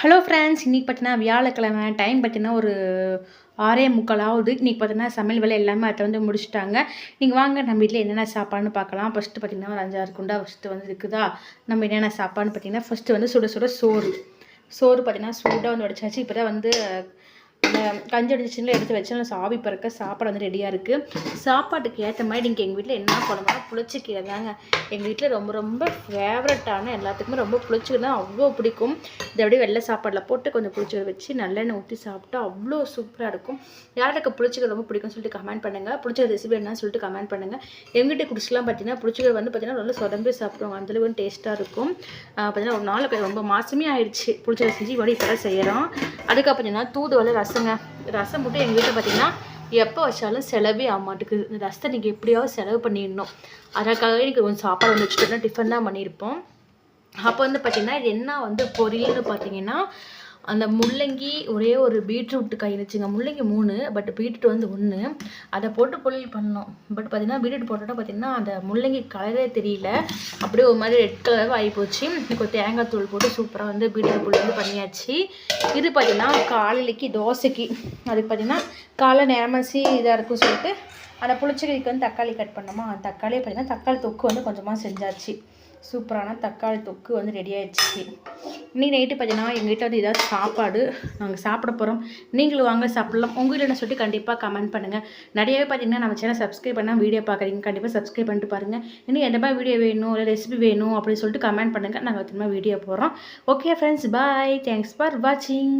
Hello friends இன்றைக்கி பார்த்தீங்கன்னா வியாழக்கிழமை டைம் பார்த்தீங்கன்னா ஒரு ஆறே முக்கால் ஆகுது இன்றைக்கி பார்த்தீங்கன்னா சமையல் வேலை எல்லாமே அதை வந்து முடிச்சுட்டாங்க. நீங்கள் வாங்க நம்ம வீட்டில் என்னென்ன சாப்பாடுன்னு பார்க்கலாம் ஃபஸ்ட்டு பார்த்தீங்கன்னா ஒரு அஞ்சாறு குண்டா ஃபஸ்ட்டு வந்து இருக்குதா? நம்ம என்னென்ன சாப்பாடுன்னு பார்த்தீங்கன்னா ஃபஸ்ட்டு வந்து சுட சுட சோறு. சோறு பார்த்தீங்கன்னா சூடாக வந்து வடிச்சாச்சு. இப்போ தான் வந்து கஞ்சி அடிச்சுல எடுத்து வச்சு நல்லா சாவி பறக்க சாப்பாடு வந்து ரெடியாக இருக்குது சாப்பாட்டுக்கு ஏற்ற மாதிரி நீங்கள் எங்கள் வீட்டில் என்ன குழம்புனா புளிச்சிக்கீரை தாங்க. எங்கள் வீட்டில் ரொம்ப ரொம்ப ஃபேவரட்டான எல்லாத்துக்குமே ரொம்ப புளிச்சிக்கீரை அவ்வளோ பிடிக்கும். இதை அப்படியே வெள்ளை சாப்பாடில் போட்டு கொஞ்சம் புளிச்சிக்கீரை வச்சு நல்லெண்ணெய் ஊற்றி சாப்பிட்டா அவ்வளோ சூப்பராக இருக்கும். யாருக்கு புளிச்சிக்கீரை ரொம்ப பிடிக்கும்னு சொல்லிட்டு கமெண்ட் பண்ணுங்கள் பிடிச்ச ரெசிபி என்னன்னு சொல்லிட்டு கமெண்ட் பண்ணுங்கள் எங்கிட்ட குடிச்சிக்கலாம் பார்த்தீங்கன்னா புளிச்சிக்கீரை வந்து பார்த்தீங்கன்னா நல்லா சொதம்பி சாப்பிடுவாங்க. அந்தளவுக்கு டேஸ்ட்டாக இருக்கும். பார்த்தீங்கன்னா ஒரு நாளுக்கு ரொம்ப மாதமே ஆயிடுச்சு. புளிச்சிக்கீரை செஞ்சு இப்படி இப்போ தான் செய்கிறோம் அதுக்கப்புறம் என்ன தூதுவளை ரசங்க. ரசம் மட்டும் எங்கள் வீட்டில் பார்த்தீங்கன்னா எப்போ வச்சாலும் செலவே ஆக மாட்டேங்குது இந்த ரசத்தை நீங்கள் எப்படியாவது செலவு பண்ணிடணும். அதற்காகவே எனக்கு கொஞ்சம் சாப்பாடு வந்து வச்சுட்டு டிஃபன் தான் பண்ணியிருப்போம். அப்போ வந்து பார்த்திங்கன்னா இது என்ன வந்து பொரியல்னு பார்த்தீங்கன்னா அந்த முள்ளங்கி ஒரே ஒரு பீட்ரூட் கை வச்சுங்க. முள்ளங்கி மூணு பட் பீட்ரூட் வந்து ஒன்று அதை போட்டு பொழில் பண்ணோம் பட் பார்த்தீங்கன்னா பீட்ரூட் போட்டோன்னா பார்த்தீங்கன்னா அந்த முள்ளங்கி கலரே தெரியல. அப்படியே ஒரு மாதிரி ரெட் கலராக ஆகிப்போச்சு இப்போ தேங்காய் தூள் போட்டு சூப்பராக வந்து பீட்ரூட் பொரியல் வந்து பண்ணியாச்சு. இது பார்த்தீங்கன்னா காலையிலைக்கு தோசைக்கு. அதுக்கு பார்த்தீங்கன்னா காலை நேரமாசி இதாக இருக்கும் சொல்லிட்டு அந்த புளிச்சக்கறிக்கு வந்து தக்காளி கட் பண்ணோமா? அந்த தக்காளியை பார்த்தீங்கன்னா தக்காளி தொக்கு வந்து கொஞ்சமாக செஞ்சாச்சு. சூப்பரான தக்காளி தொக்கு வந்து ரெடி ஆயிடுச்சு. இன்னைக்கு நைட்டு பார்த்தீங்கன்னா எங்கள் வீட்டில் வந்து ஏதாவது சாப்பாடு நாங்கள் சாப்பிட போகிறோம் நீங்களும் வாங்க சாப்பிட்லாம். உங்கள் வீட்டில் சொல்லி கண்டிப்பாக கமெண்ட் பண்ணுங்கள் நிறையவே பார்த்தீங்கன்னா நம்ம சேனல் சப்ஸ்கிரைப் பண்ணால் வீடியோ பார்க்குறீங்க கண்டிப்பாக சப்ஸ்கிரைப் பண்ணிட்டு பாருங்கள் இன்னும் எந்த மாதிரி வீடியோ வேணும் இல்லை ரெசிபி வேணும் அப்படின்னு சொல்லிட்டு கமெண்ட் பண்ணுங்கள் நாங்கள் திரும்ப வீடியோ போகிறோம் okay friends bye thanks for வாட்சிங்